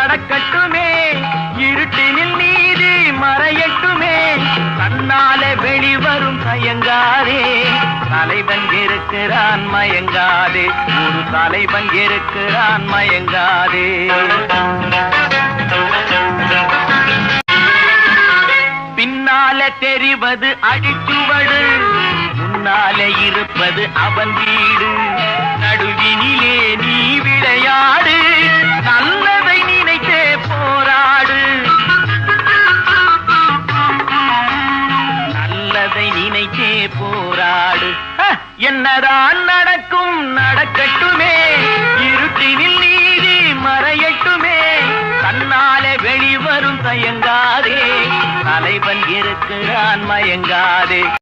நடக்கட்டுமே இருட்டினில் நீதி மறையட்டுமே. தன்னாலே வெளிவரும் தயங்காதே. தலைவன் இருக்கிறான் மயங்காதே. ஒரு தலைவன் இருக்கிறான் மயங்காதே. பின்னால தெரிவது அடிச்சுவடு. முன்னாலே இருப்பது அவன் வீடு. நல்லதை நினைத்தே போராடு. என்னதான் நடக்கும் நடக்கட்டுமே. இருட்டினில் நீதி மறையட்டுமே. தன்னாலே வெளிவரும் தயங்காதே. தலைவன் இருக்கிறான் மயங்காதே.